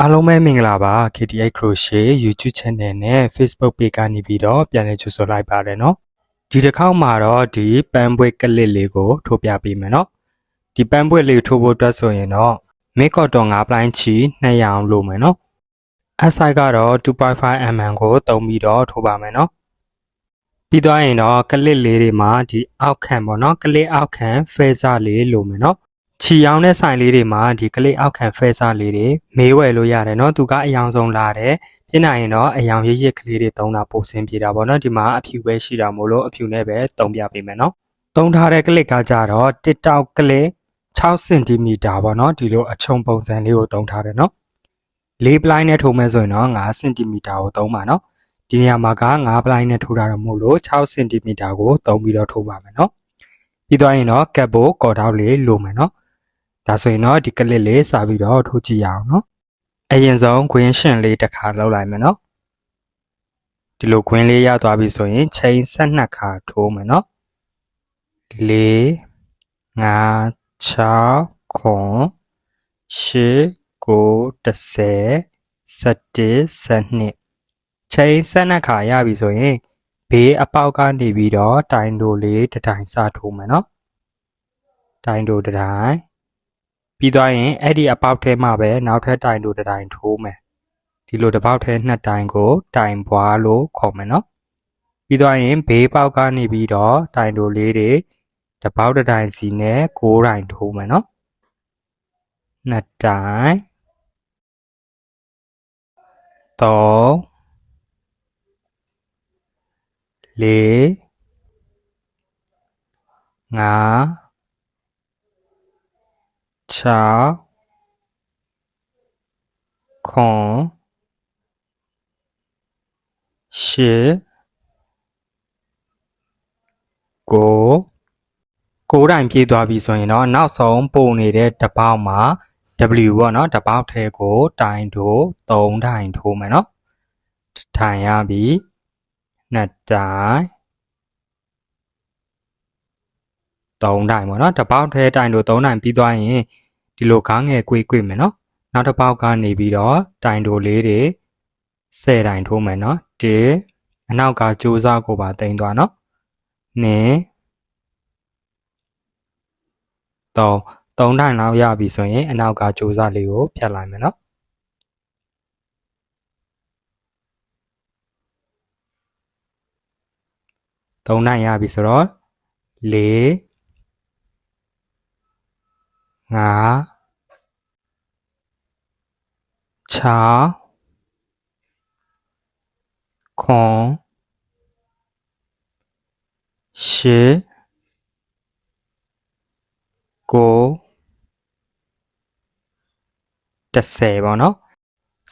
အားလုံးပဲမင်္ဂလာပါ KTI Crochet YouTube Channel နဲ့ Facebook Page ကနေပြီးတော့ပြန်လည်ကြိုဆိုလိုက်ပါတယ်เนาะဒီတစ်ခေါက်မှာတော့ဒီပန်းပွေကလစ်လေးကိုထိုးပြပေးမယ်เนาะဒီပန်းပွေလေးထိုးဖို့အတွက်ဆိုရင်တော့ make cotton 5ပလိုင်းချီ200အောင်လို့မယ်เนาะအဆိုင်ကတော့ 2.5 mm ကိုတုံးပြီးတော့ထိုးပါမယ်เนาะပြီးသွားရင်တော့ကလစ်လေးတွေမှာဒီအောက်ခံပေါ့เนาะကလစ်အောက်ခံ feather လေးလိုမယ်เนาะ ချီရောင်းတဲ့ဆိုင်လေးတွေမှာဒီကလေးအောက်ခံဖဲစားလေးတွေမေးဝယ်လို့ရတယ်เนาะသူကအယောင်ဆုံးလာတယ်ဖြစ်နိုင်ရင်တော့အယောင်ရစ်ရစ်ကလေးတွေတုံးတာပိုဆင်ပြေတာပေါ့เนาะဒီမှာအဖြူပဲရှိတာမို့လို့အဖြူနဲ့ပဲတုံးပြပေးမယ်เนาะတုံးထားတဲ့ကလစ်ကကြတော့ TikTok ကလေး6စင်တီမီတာပေါ့เนาะဒီလိုအချုံပုံစံလေးကိုတုံးထားတယ်เนาะလေးပလိုင်းနဲ့ထိုးမယ်ဆိုရင်တော့9စင်တီမီတာကိုတုံးပါเนาะဒီနေရာမှာက9ပလိုင်းနဲ့ထိုးတာတော့မဟုတ်လို့6စင်တီမီတာကိုတုံးပြီးတော့ထိုးပါမယ်เนาะပြီးသွားရင်တော့ကပ်ဖို့ကော်တောက်လေးလိုမယ်เนาะ ဒါဆိုရင်တော့ဒီကလစ်လေးစပြီးတော့ထိုးကြည့်ရအောင်နော်အရင်ဆုံးခွင်းရှင်လေးတစ်ခါလောက်လိုက်မယ်နော်ဒီလိုခွင်းလေးရသွားပြီဆိုရင်ချိန်ဆက်နှစ်ခါထိုးမယ်နော်၄၅6ခွန်၈9 10 11 12ချိန်ဆက်နှစ်ခါရပြီဆိုရင်ဘေးအပေါက်ကနေပြီးတော့တိုင်တိုလေးတစ်တိုင်စထိုးမယ်နော်တိုင်တိုတစ်တိုင် ပြီးသွားရင်အဲ့ဒီအပေါက်ထဲမှာပဲနောက်ထပ်တိုင်တို့တစ်တိုင်ထိုးမယ်ဒီလိုတစ်ပေါက်ထဲနှစ်တိုင်ကို တိုင်ပွားလို့ခေါ်မယ်နော်ပြီးသွားရင်ဘေးပေါက်ကနေပြီးတော့တိုင်တို့လေးတွေတစ်ပေါက်တစ်တိုင်စီနဲ့ကိုးတိုင်ထိုးမယ်နော်နှစ်တိုင်သုံးလေးငါး 6ခွန်8ကိုကိုတိုင်ပြေးသွားပြီဆိုရင်တော့နောက်ဆုံးပုံနေတဲ့တပေါက်မှာ W ပေါ့နော်တပေါက်ထဲကိုတိုင်တို့3တိုင်ထိုးမယ်နော်တိုင်ရပြီနှစ်တိုင်3တိုင်ပေါ့နော်တပေါက်ထဲတိုင်တို့3တိုင်ပြီးသွားရင် ဒီလိုကားငယ်ကွေးကွေးမယ်နော်နောက်တစ်ပေါက်ကနေပြီးတော့တိုင်တိုလေးတွေ10တိုင်ထိုးမယ်နော်1အနောက်ကကြိုးစားကိုပါတင်သွားနော်2 3 3တိုင်လောက်ရပြီဆိုရင်အနောက်ကကြိုးစားလေးကိုဖြတ်လိုက်မယ်နော်3တိုင်ရပြီဆိုတော့4 5 6ခွန်8ကို30ပေါ့နော်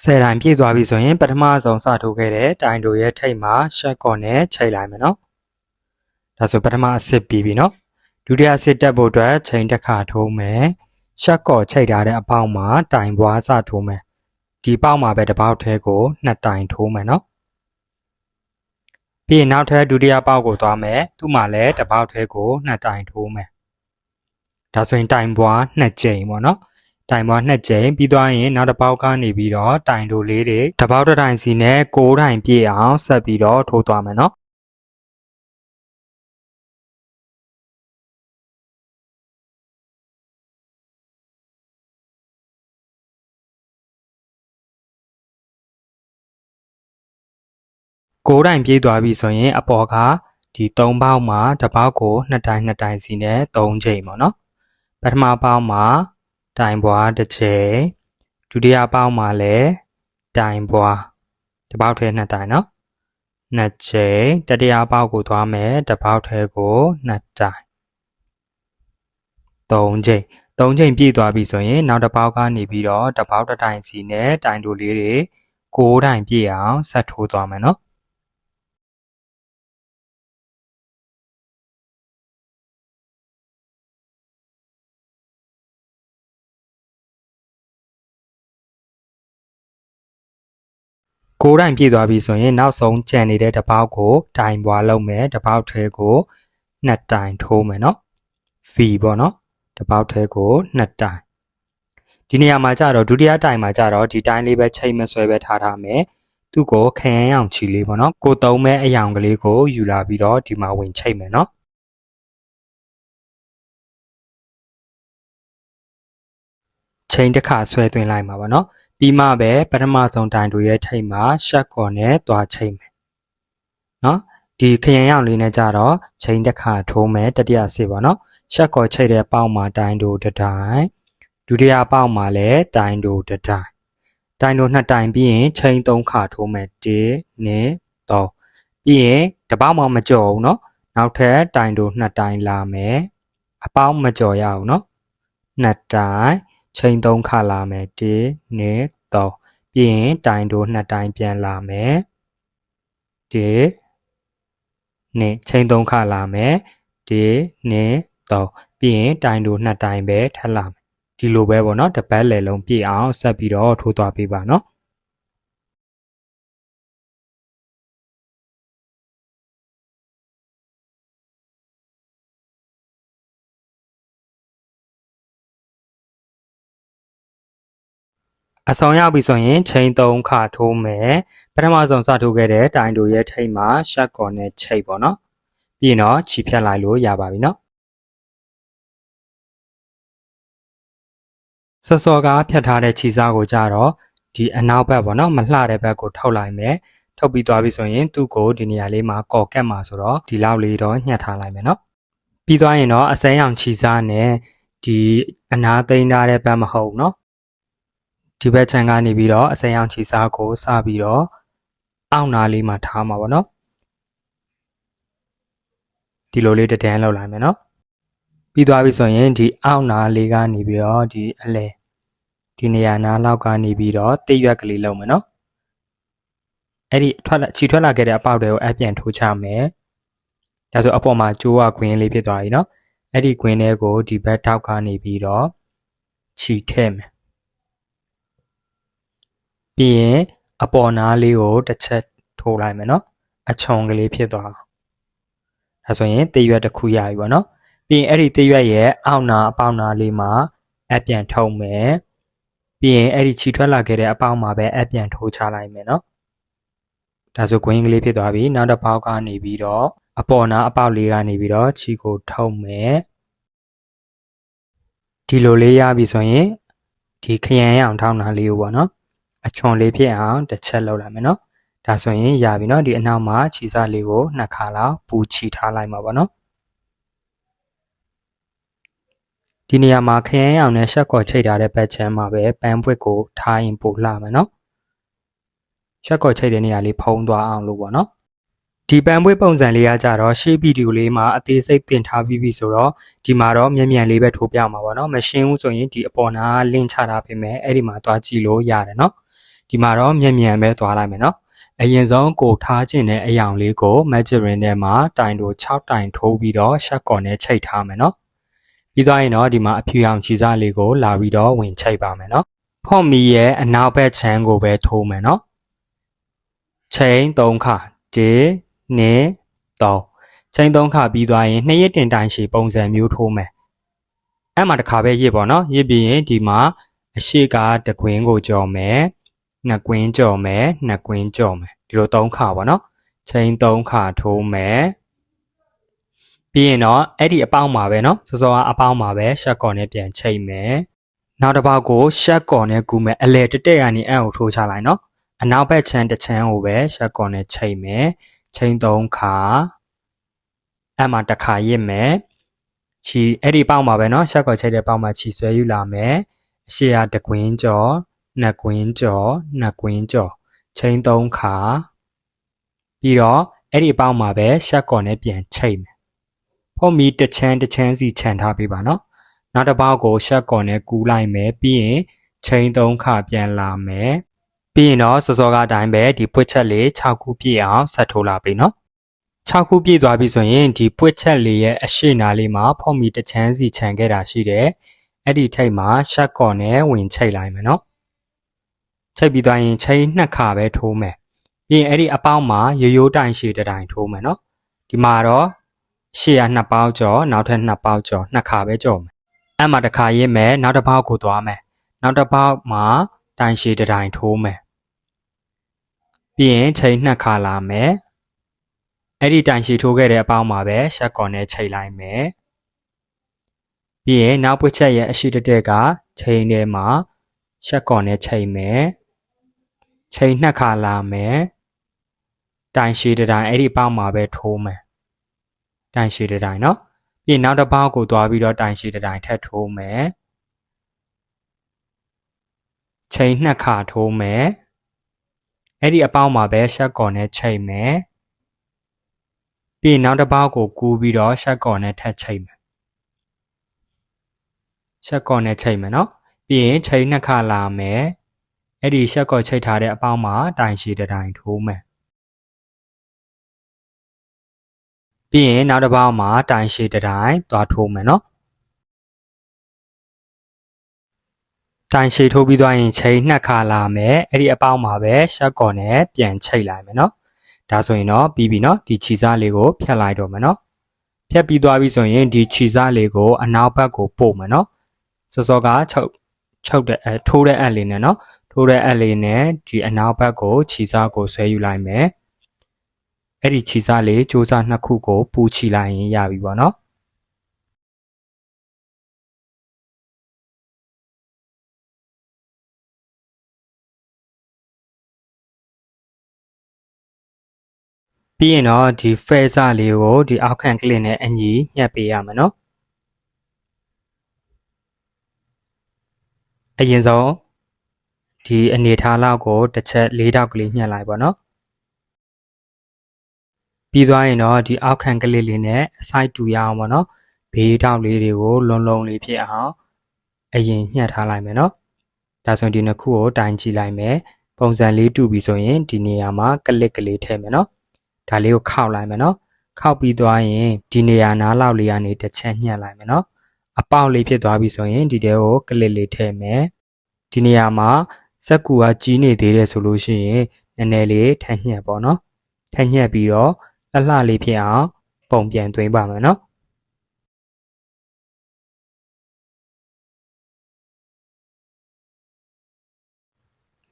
10တိုင်ပြည့်သွားပြီဆိုရင်ပထမဆုံးစထိုးခဲ့တဲ့တိုင်တို့ရဲ့ထိတ်မှာရှက်ကော်နဲ့ချိန်လိုက်မယ်နော်ဒါဆိုပထမအစစ်ပြီးပြီနော် ဒုတိယအစစ်တက်ဖို့အတွက်ချိန်တစ်ခါထိုးမယ်ရှက်ကော်ချိန်ထားတဲ့အပေါက်မှာတိုင်ပွားစထိုးမယ်ဒီပေါက်မှာပဲတစ်ပေါက်ထဲကိုနှစ်တိုင်ထိုးမယ်နော်ပြီးရင်နောက်ထပ်ဒုတိယပေါက်ကိုသွားမယ်သူ့မှာလည်းတစ်ပေါက်ထဲကိုနှစ်တိုင်ထိုးမယ်ဒါဆိုရင်တိုင်ပွားနှစ်ကြိမ်ပေါ့နော်တိုင်ပွားနှစ်ကြိမ်ပြီးသွားရင်နောက်တစ်ပေါက်ကနေပြီးတော့တိုင်တို့လေးတွေတစ်ပေါက်တစ်တိုင်စီနဲ့6တိုင်ပြည့်အောင်ဆက်ပြီးတော့ထိုးသွားမယ်နော် ကိုးတိုင်ပြေးသွားပြီဆိုရင်အပေါ်ကဒီ၃ပေါက်မှာတစ်ပေါက်ကိုနှစ်တိုင်နှစ်တိုင်စီနဲ့၃ချိန်ပေါ့နော်ပထမပေါက်မှာတိုင်ပွားတစ်ချိန်ဒုတိယပေါက်မှာလည်းတိုင်ပွားတစ်ပေါက်ထဲနှစ်တိုင်နော်နှစ်ချိန်တတိယပေါက်ကိုသွားမယ်တစ်ပေါက်ထဲကိုနှစ်တိုင်၃ချိန်၃ချိန်ပြည့်သွားပြီဆိုရင်နောက်တစ်ပေါက်ကနေပြီးတော့တစ်ပေါက်တစ်တိုင်စီနဲ့တိုင်တူလေးတွေကိုးတိုင်ပြည့်အောင်ဆက်ထိုးသွားမယ်နော် ကိုးတိုင်ပြည့်သွားပြီဆိုရင်နောက်ဆုံးကြံနေတဲ့တစ်ပေါက်ကိုတိုင်ပွားလုပ်မယ်တစ်ပေါက်ထဲကိုနှစ်တိုင်ထိုးမယ်နော် V ပေါ့နော်တစ်ပေါက်ထဲကိုနှစ်တိုင်ဒီနေရာမှာကြတော့ဒုတိယတိုင်မှာကြတော့ဒီတိုင်းလေးပဲချိန်မဆွဲပဲထားထားမယ်သူ့ကိုခရမ်းအောင်ချီလေးပေါ့နော်ကိုသုံးမဲ့အယောင်ကလေးကိုယူလာပြီးတော့ဒီမှာဝင်ချိန်မယ်နော်ချိန်တစ်ခါဆွဲသွင်းလိုက်မှာပေါ့နော် ပြီးမှပဲပထမဆုံးတိုင်တို့ရဲ့ထိတ်မှာရှက်ကော်နဲ့တွားချိန်မယ်နော်ဒီခရင်ရောင်လေးနဲ့ကြတော့ချိန်တစ်ခါထိုးမယ်တတိယစေပါနော်ရှက်ကော်ချိန်တဲ့ပေါက်မှာတိုင်တို့တစ်တိုင်ဒုတိယပေါက်မှာလည်းတိုင်တို့တစ်တိုင်တိုင်တို့နှစ်တိုင်ပြီးရင်ချိန်သုံးခါထိုးမယ်1 2 3ပြီးရင်တပေါက်မှမကြော်ဘူးနော်နောက်ထပ်တိုင်တို့နှစ်တိုင်လာမယ်အပေါက်မကြော်ရအောင်နော်နှစ်တိုင် ချိန်သုံးခါလာမယ်1 2 3ပြီးရင်တိုင်တို့နှစ်တိုင်ပြန်လာမယ်1 2ချိန်သုံးခါလာမယ်1 2 3ပြီးရင်တိုင်တို့နှစ်တိုင်ပဲထပ်လာမယ်ဒီလိုပဲပေါ့နော်တပတ်လည်လုံးပြည့်အောင်ဆက်ပြီးတော့ထိုးသွားပေးပါနော် အဆောင်ရောက်ပြီဆိုရင်ချိန်3ခါထိုးမယ်ပထမဆုံးစထိုးခဲ့တဲ့တိုင်တို့ရဲ့ထိတ်မှာရှက်ကော်နဲ့ချိတ်ပေါ့နော်ပြီးရင်တော့ခြိဖြတ်လိုက်လို့ရပါပြီနော်စောစောကဖြတ်ထားတဲ့ခြိစားကိုကြတော့ဒီအနောက်ဘက်ပေါ့နော်မလှတဲ့ဘက်ကိုထုတ်လိုက်မယ်ထုတ်ပြီးသွားပြီဆိုရင်သူ့ကိုဒီနေရာလေးမှာကော်ကက်မှာဆိုတော့ဒီလောက်လေးတော့ညှက်ထားလိုက်မယ်နော်ပြီးသွားရင်တော့အစမ်းရောင်ခြိစားနဲ့ဒီအနာသိမ်းထားတဲ့ဘက်မဟုတ်နော် ဒီဘက်ခြမ်းကနေပြီးတော့အစမ်းရောင်ခြိစားကိုစပြီးတော့အောက်နာလေးမှာထားမှာပေါ့နော်ဒီလိုလေးတဒန်းလောက်လိုက်မယ်နော်ပြီးသွားပြီဆိုရင်ဒီအောက်နာလေးကနေပြီးတော့ဒီအလဲဒီနေရာနားလောက်ကနေပြီးတော့တိရွက်ကလေးလုံးမယ်နော်အဲ့ဒီထွက်လာခြီထွက်လာခဲ့တဲ့အပေါက်တွေကိုအပြန်ထိုးချမယ်ဒါဆိုအပေါ်မှာကျိုးကခွင်းလေးဖြစ်သွားပြီနော်အဲ့ဒီခွင်းတွေကိုဒီဘက်ထောက်ကနေပြီးတော့ခြီထည့်မယ် ပြီးရင်အပေါ်နားလေးကိုတစ်ချက်ထိုးလိုက်မယ်နော်အချုံကလေးဖြစ်သွားဒါဆိုရင်တိရွက်တစ်ခုရပြီပေါ့နော်ပြီးရင်အဲ့ဒီတရွက်ရဲ့အောက်နာအပေါက်နာလေးမှာအပြန်ထုံမယ်ပြီးရင်အဲ့ဒီခြိထွက်လာခဲ့တဲ့အပေါက်မှာပဲအပြန်ထိုးချလိုက်မယ်နော်ဒါဆို green ကလေးဖြစ်သွားပြီနောက်တစ်ပေါက်ကနေပြီးတော့အပေါ်နာအပေါက်လေးကနေပြီးတော့ခြိကိုထုံမယ်ဒီလိုလေးရပြီဆိုရင်ဒီခရမ်းအောင်ထောင်းတာလေးကိုပေါ့နော် အချွန်လေးဖြစ်အောင်တစ်ချက်လောက်လိုက်မယ်နော်ဒါဆိုရင်ရပြီနော်ဒီအနောက်မှာခြိစားလေးကိုနှစ်ခါလောက်ပူချီထားလိုက်မှာပေါ့နော်ဒီနေရာမှာခရမ်းရောင်နဲ့ရှက်ကော်ချိတ်ထားတဲ့ဘက်ချမ်းမှာပဲပန်းပွက်ကိုထားရင်ပိုလှမယ်နော်ရှက်ကော်ချိတ်တဲ့နေရာလေးဖုံးသွားအောင်လို့ပေါ့နော်ဒီပန်းပွေးပုံစံလေးကကြတော့ရှေ့ဗီဒီယိုလေးမှာအသေးစိတ်တင်ထားပြီးပြီဆိုတော့ဒီမှာတော့မြန်မြန်လေးပဲထိုးပြမှာပါเนาะမရှင်းဘူးဆိုရင်ဒီအပေါ်နာလင့်ချထားပေးမယ်အဲ့ဒီမှာသွားကြည့်လို့ရတယ်เนาะ ဒီမှာတော့မြန်မြန်ပဲသွားလိုက်မယ်နော်အရင်ဆုံးကိုထားခြင်းတဲ့အယောင်လေးကို magic ring ထဲမှာတိုင်တို့6တိုင်ထိုးပြီးတော့ရှက်ကော်နဲ့ချိတ်ထားမယ်နော်ပြီးသွားရင်တော့ဒီမှာအဖြူရောင်ခြေစားလေးကိုလာပြီးတော့ဝင်ချိတ်ပါမယ်နော်ဖော့မီရဲ့အနောက်ဘက်ခြမ်းကိုပဲထိုးမယ်နော်ချိန်3ခါ1 2 3ချိန်3ခါပြီးသွားရင်နှစ်ရက်တင်တိုင်ရှည်ပုံစံမျိုးထိုးမယ်အဲ့မှာတစ်ခါပဲရစ်ပေါ့နော်ရစ်ပြီးရင်ဒီမှာအရှိကတကွင်းကိုကြော်မယ် နှစ်ကွင်းကြော်မယ်နှစ်ကွင်းကြော်မယ်ဒီလို3ခါပေါ့နော်ချိန်3ခါထိုးမယ်ပြီးရင်တော့အဲ့ဒီအပေါင်းမှာပဲเนาะစောစောကအပေါင်းမှာပဲရှက်ကော်နဲ့ပြန်ချိန်မယ်နောက်တစ်ပေါက်ကိုရှက်ကော်နဲ့ကူမယ်အလဲတက်တက်ရနေအဲ့ကိုထိုးချလိုက်เนาะအနောက်ဘက်ချမ်းတစ်ချမ်းကိုပဲရှက်ကော်နဲ့ချိန်မယ်ချိန်၃ခါအဲ့မှာတစ်ခါရစ်မယ်ချီအဲ့ဒီပေါက်မှာပဲเนาะရှက်ကော်ချိန်တဲ့ပေါက်မှာချီဆွဲယူလာမယ်အရှိရာတကွင်းကျော် နှစ်ကွင်းကျော်နှစ်ကွင်းကျော်ချိန်၃ခါပြီးတော့အဲ့ဒီအပေါက်မှာပဲရှက်ကော်နဲ့ပြန်ချိန်မယ်ဖုတ်မီတချမ်းတချမ်းစီခြံထားပေးပါနော်နောက်တစ်ပေါက်ကိုရှက်ကော်နဲ့ကူးလိုက်မယ်ပြီးရင်ချိန်သုံးခါပြန်လာမယ်ပြီးရင်တော့စောစောကအတိုင်းပဲဒီပွက်ချက်လေး6ခုပြည့်အောင်ဆက်ထိုးလာပြီနော်6ခုပြည့်သွားပြီဆိုရင်ဒီပွက်ချက်လေးရဲ့အရှိနာလေးမှာဖုတ်မီတချမ်းစီခြံခဲ့တာရှိတယ်အဲ့ဒီထိတ်မှာရှက်ကော်နဲ့ဝင်ချိတ်လိုက်မယ်နော် ချိတ်ပြီးသွားရင်ချိန်နှစ်ခါပဲထိုးမယ်ပြီးရင်အဲ့ဒီအပေါင်းမှာရိုးရိုးတိုင်ရှည်တိုင်ထိုးမယ်နော်ဒီမှာတော့ရှေ့ကနှစ်ပေါက်ကျော်နောက်ထပ်နှစ်ပေါက်ကျော်နှစ်ခါပဲကျော်မယ်အဲ့မှာတစ်ခါရင်းမယ်နောက်တစ်ပေါက်ကိုသွားမယ်နောက်တစ်ပေါက်မှာတိုင်ရှည်တစ်တိုင်ထိုးမယ်ပြီးရင်ချိန်နှစ်ခါလာမယ်အဲ့ဒီတိုင်ရှည်ထိုးခဲ့တဲ့အပေါက်မှာပဲရှက်ကွန်နဲ့ချိန်လိုက်မယ်ပြီးရင်နောက်ပွက်ချက်ရဲ့အရှိတတက်ကချိန်ထဲမှာရှက်ကွန်နဲ့ချိန်မယ် ချိန်နှစ်ခါလာမယ်တိုင်ရှည်တတိုင်အဲ့ဒီပေါက်မှာပဲထိုးမယ်တိုင်ရှည်တတိုင်နော်ပြီးနောက်တစ်ပေါက်ကိုသွားပြီးတော့တိုင်ရှည်တတိုင်ထပ်ထိုးမယ်ချိန်နှစ်ခါထိုးမယ်အဲ့ဒီအပေါက်မှာပဲရှက်ကော်နဲ့ချိန်မယ်ပြီးနောက်တစ်ပေါက်ကိုကူးပြီးတော့ရှက်ကော်နဲ့ထပ်ချိန်မယ်ရှက်ကော်နဲ့ချိန်မယ်နော်ပြီးရင်ချိန်နှစ်ခါလာမယ် အဲ့ဒီရှက်ကော်ချိတ်ထားတဲ့အပေါက်မှာတိုင်ရှည်တစ်တိုင်ထိုးမယ်ပြီးရင်နောက်တစ်ပေါက်မှာတိုင်ရှည်တစ်တိုင်သွားထိုးမယ်နော်တိုင်ရှည်ထိုးပြီးသွားရင်ချိန်နှစ်ခါလာမယ်အဲ့ဒီအပေါက်မှာပဲရှက်ကော်နဲ့ပြန်ချိတ်လိုက်မယ်နော်ဒါဆိုရင်တော့ပြီးပြီနော်ဒီခြီစားလေးကိုဖြတ်လိုက်တော့မယ်နော်ဖြတ်ပြီးသွားပြီဆိုရင်ဒီခြီစားလေးကိုအနောက်ဘက်ကိုပို့မယ်နော်စောစောကချုပ်ချုပ်တဲ့အဲထိုးတဲ့အက်လေးနဲ့နော် ထိုးတဲ့အက်လေးနဲ့ဒီအနောက်ဘက်ကိုခြီစားကိုဆွဲယူလိုက်မယ်အဲ့ဒီခြီစားလေးစူးစမ်းနှစ်ခုကိုပူချီလိုက်ရင်ရပြီပေါ့နော်ပြီးရင်တော့ဒီ phaser လေးကိုဒီအောက်ခံကလစ်နဲ့အညီညှက်ပေးရမယ်နော်အရင်ဆုံး ဒီအနေထားလောက်ကိုတစ်ချက်၄တောက်ကလေးညှက်လိုက်ပါနော်ပြီးသွားရင်တော့ဒီအောက်ခံကလစ်လေးနဲ့အဆိုင်တူရအောင်ပါနော်ဘေးတောက်လေးတွေကိုလုံလုံလေးဖြစ်အောင်အရင်ညှက်ထားလိုက်မယ်နော်ဒါဆိုရင်ဒီနှစ်ခုကိုတိုင်ကြည့်လိုက်မယ်ပုံစံလေးတူပြီဆိုရင်ဒီနေရာမှာကလစ်ကလေးထည့်မယ်နော်ဒါလေးကိုခောက်လိုက်မယ်နော်ခောက်ပြီးသွားရင်ဒီနေရာနားလောက်လေးကနေတစ်ချက်ညှက်လိုက်မယ်နော်အပေါက်လေးဖြစ်သွားပြီဆိုရင်ဒီတဲကိုကလစ်လေးထည့်မယ်ဒီနေရာမှာ စက်ကူကကြီးနေသေးတယ်ဆိုလို့ရှိရင်နည်းနည်းလေးထပ်ညှက်ပေါ့နော်ထပ်ညှက်ပြီးတော့အလှလေးဖြစ်အောင်ပုံပြန်သွင်းပါမယ်နော်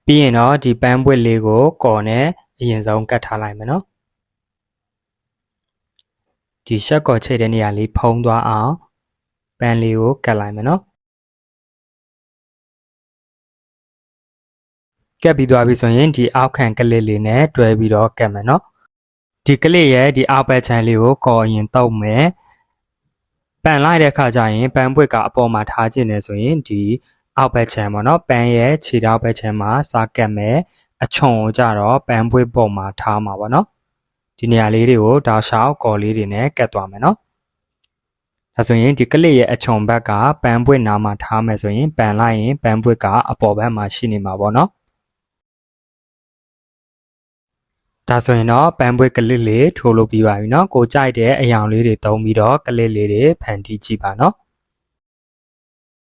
ပြီးရင်တော့ဒီပန်းပွက်လေးကိုကော်နဲ့အရင်ဆုံးကတ်ထားလိုက်မယ်နော်ဒီရှက်ကော်ချိတ်တဲ့နေရာလေးဖုံးသွားအောင်ပန်းလေးကိုကတ်လိုက်မယ်နော် ကတ်ပြီးသွားပြီဆိုရင်ဒီအောက်ခံကလစ်လေးနဲ့တွဲပြီးတော့ကတ်မယ်နော်ဒီကလစ်ရဲ့ဒီအောက်ဘက်ချမ်းလေးကိုကော်ရင်တုပ်မယ်ပန်လိုက်တဲ့အခါကျရင်ပန်းပွက်ကအပေါ်မှာထားခြင်းနေဆိုရင်ဒီအောက်ဘက်ချမ်းပေါ့နော်ပန်းရဲ့ခြေထောက်ဘက်ချမ်းမှာစားကတ်မယ်အချုံကိုကြတော့ပန်းပွက်ပေါ်မှာထားမှာပေါ့နော်ဒီနေရာလေးတွေကိုတောက်လျှောက်ကော်လေးတွေနဲ့ကတ်သွားမယ်နော်ဒါဆိုရင်ဒီကလစ်ရဲ့အချုံဘက်ကပန်းပွက်နားမှာထားမယ်ဆိုရင်ပန်လိုက်ရင်ပန်းပွက်က အပေါ်ဘက်မှာရှိနေမှာပေါ့နော် ဒါဆိုရင်တော့ပန်းပွေးကလစ်လေးထိုးလို့ပြီးပါပြီเนาะကိုကြိုက်တဲ့အယောင်လေးတွေတုံးပြီးတော့ကလစ်လေးတွေဖန်တီးကြည့်ပါเนาะ